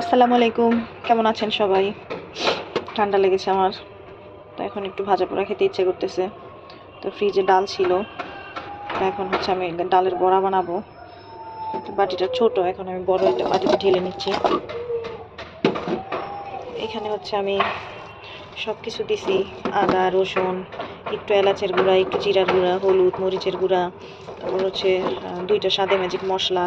আসসালামু আলাইকুম। কেমন আছেন সবাই? ঠান্ডা লেগেছে আমার। তো এখন একটু ভাজা পোড়া খেতে ইচ্ছে করতেছে। তো ফ্রিজে ডাল ছিল। তো এখন হচ্ছে আমি ডালের বড়া বানাবো। বাটিটা ছোট, এখন আমি বড় একটা বাটিতে ঢেলে নিচ্ছি। এখানে হচ্ছে আমি সব কিছু দিছি। আদা, রসুন, একটু এলাচের গুঁড়া, একটু জিরার গুঁড়া, হলুদ, মরিচের গুঁড়া, তারপর হচ্ছে দুইটা সাদে ম্যাজিক মশলা।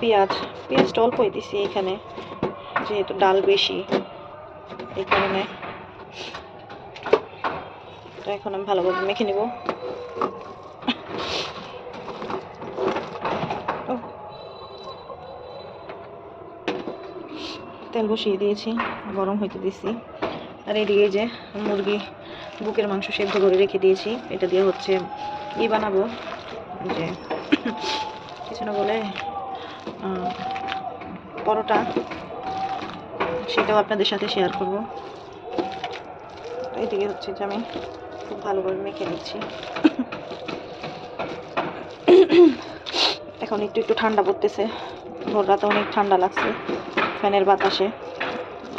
পেঁয়াজ, পেঁয়াজটা অল্পই দিছি এখানে, যেহেতু ডাল বেশি, এই কারণে। এখন আমি ভালোভাবে মেখে নিব। তেল বসিয়ে দিয়েছি, গরম হইতে দিয়েছি আর এদিকে যে মুরগি বুকের মাংস সেদ্ধ করে রেখে দিয়েছি, এটা দিয়ে হচ্ছে ই বানাবো। যে, কিছু না বলে পরোটা, সেটাও আপনাদের সাথে শেয়ার করব। এদিকে হচ্ছে যে আমি খুব ভালোভাবে মেখে নিচ্ছি। এখন একটু একটু ঠান্ডা পড়তেছে। ভোর রাতে অনেক ঠান্ডা লাগছে ফ্যানের বাতাসে।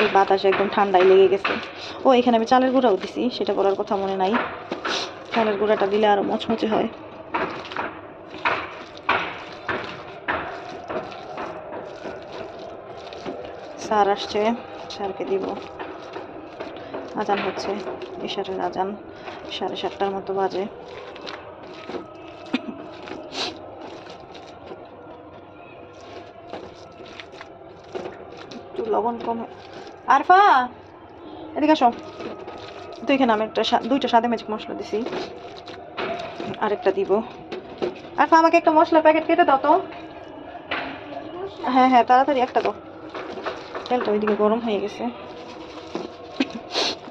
এই বাতাসে একদম ঠান্ডাই লেগে গেছে। ও, এখানে আমি চালের গুঁড়াও দিছি, সেটা বলার কথা মনে নাই। চালের গুঁড়াটা দিলে আরও মচমচে হয়। স্যার আসছে, স্যারকে দিব। আজান হচ্ছে এশারের আজান সাড়ে সাতটার মতো বাজে। একটু লবণ কমে আরফা, এদিকে আসো। তো এখানে আমি একটা দুইটা সাদে ম্যাজিক মশলা দিছি। আরেকটা দিব। আরফা, আমাকে একটা মশলার প্যাকেট কেটে দাও তো। হ্যাঁ হ্যাঁ তাড়াতাড়ি একটা দাও। তেলটা ওইদিকে গরম হয়ে গেছে।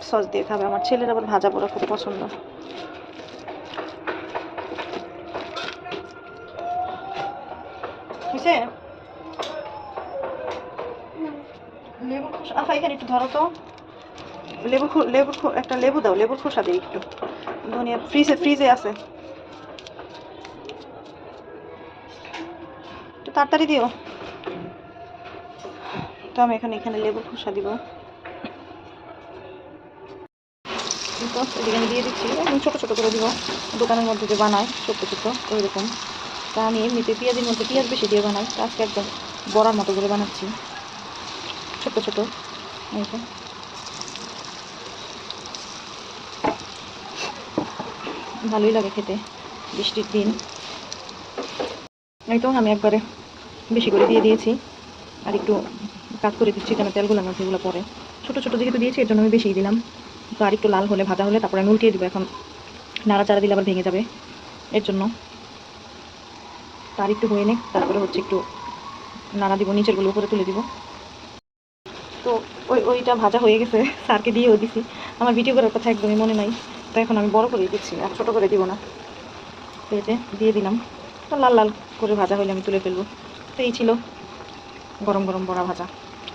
সস দিয়ে খাবে। আমার ছেলের আবার ভাজা পোড়া খুব পছন্দ। হয়েছে লেবু খোসা। আফা এখানে একটু ধরো তো। লেবু একটা লেবু দাও, লেবুর খোসা দিই একটু। ধনিয়া ফ্রিজে ফ্রিজে আছে। তাড়াতাড়ি দিও। তো আমি এখানে এখানে লেবুর খোসা দিব। তো, এদিকে দিয়ে দিচ্ছি। একদম ছোটো ছোটো করে দিব। দোকানের মধ্যে যে বানায় ছোট্ট ছোট্ট ওই রকম তা আমি এমনিতে পেঁয়াজের মধ্যে পেঁয়াজ বেশি দিয়ে বানাই। তো আজকে একদম বড়ার মতো করে বানাচ্ছি। ছোট্ট ছোটো। এই ভালোই লাগে খেতে, বৃষ্টির দিন। তো, আমি একবারে বেশি করে দিয়ে দিয়েছি। আর একটু কাজ করে দিচ্ছি কেন? তেলগুলো আমার যেগুলো পরে। ছোটো ছোটো যেহেতু দিয়েছি, এর জন্য আমি বেশিই দিলাম। তো আর একটু লাল হলে, ভাজা হলে, তারপরে আমি দেবো। এখন নাড়াচাড়া দিলে আবার ভেঙে যাবে, এর জন্য। তার একটু হয়ে নে তারপরে হচ্ছে একটু নাড়া দিব নিচেরগুলো উপরে তুলে দিব। তো ওই, ওইটা ভাজা হয়ে গেছে, স্যারকে দিয়েও দিছি। আমার ভিডিও করার কথা একদমই মনে নাই। তো এখন আমি বড় করে দিচ্ছি, আর ছোটো করে দিব না। তো এই দিয়ে দিলাম। তো লাল লাল করে ভাজা হলে আমি তুলে ফেলব। তো এই ছিল গরম গরম বড়া ভাজা।